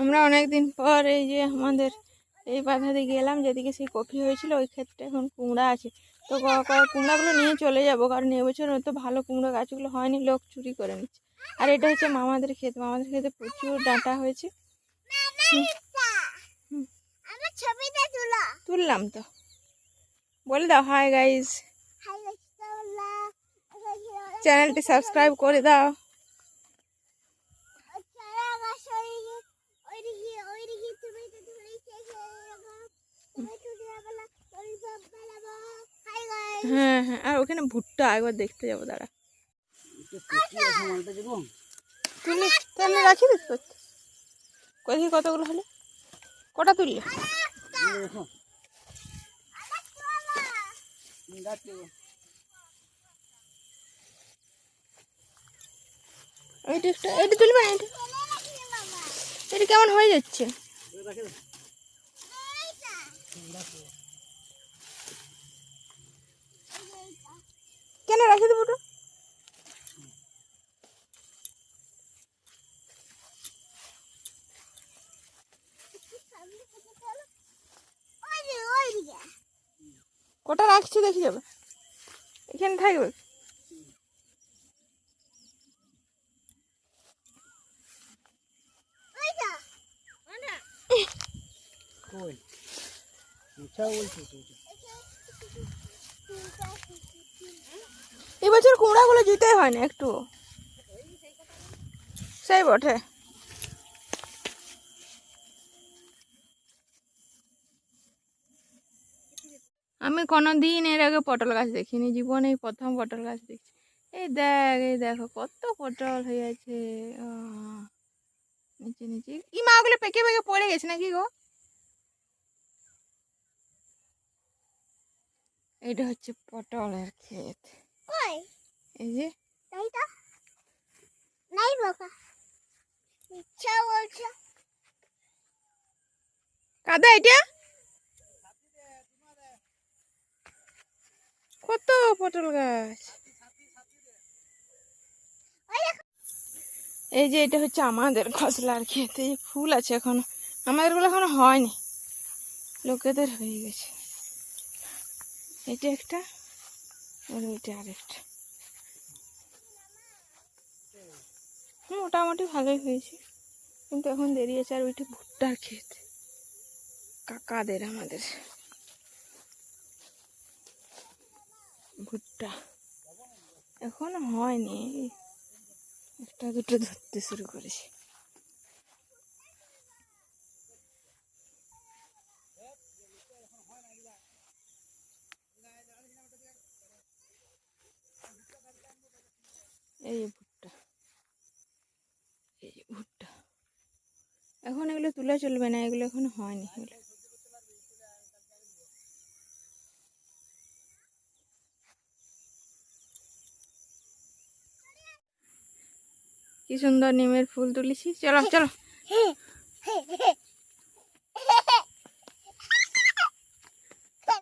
আমরা অনেকদিন পর এই যে আমাদের এই বাধা দিয়ে গেলাম যেদিকে সেই কফি হয়েছিল ওই ক্ষেত্রে এখন কুমড়া আছে। তো কুমড়াগুলো নিয়ে চলে যাব কারণ এবছর অত ভালো কুমড়ো গাছগুলো হয়নি লোক চুরি করে নিচ্ছে। আর এটা হচ্ছে মামাদের ক্ষেত মামাদের ক্ষেতে প্রচুর ডাঁটা হয়েছে। তুললাম তো। বলে দাও হাই গাইজ চ্যানেলটি সাবস্ক্রাইব করে দাও। হ্যাঁ হ্যাঁ আর ওখানে ভুট্টা, একবার দেখতে যাব, দাঁড়া। তুলি তাহলে রাখি দিস কোথায় কতগুলো হলো? কটা তুললে? এইটা তুলবে এটা কেমন হয়ে যাচ্ছে? কেন রাখি দেবো ওইদিকে কটা রাখছি দেখি যাবে। এখানে থাকবে। ওইটা ওটা এবছর কুমড়াগুলো জিতে হয় না একটু। সেই বটে। আমি কোনো দিন এর আগে পটল গাছ দেখিনি, জীবনে এই প্রথম পটল গাছ দেখছি। এই দেখ, এই দেখো, কত পটল হয়ে আছে। নিচে নিচে। ই মা, ওগুলো পেকে পেকে পড়ে গেছে নাকি গো? এটা হচ্ছে পটলের ক্ষেত। কই? এই যে। তাই তো নাই বাবা ইচ্ছা বলছো। কাদা এটা? কত পটল গাছ। এই যে এটা হচ্ছে আমাদের খসলার এই ফুল আছে এখনও। আমাদেরগুলো এখনও হয়নি। লোকেদের হয়ে গেছে। এটা একটা আরেকটা। মোটামুটি ভালোই হয়েছে। কিন্তু এখন দেরি আছে আর ওইটা ভুট্টার ক্ষেত কাকাদের আমাদের। ভুট্টা। এখন হয়নি। একটা দুটো ধরতে শুরু করেছে। এই যে ভুট্টা। এই যে ভুট্টা। এখন এগুলো তোলা চলবে না এগুলো এখন হয়নি এগুলো। কি সুন্দর নিমের ফুল তুলেছি। চলো চলো।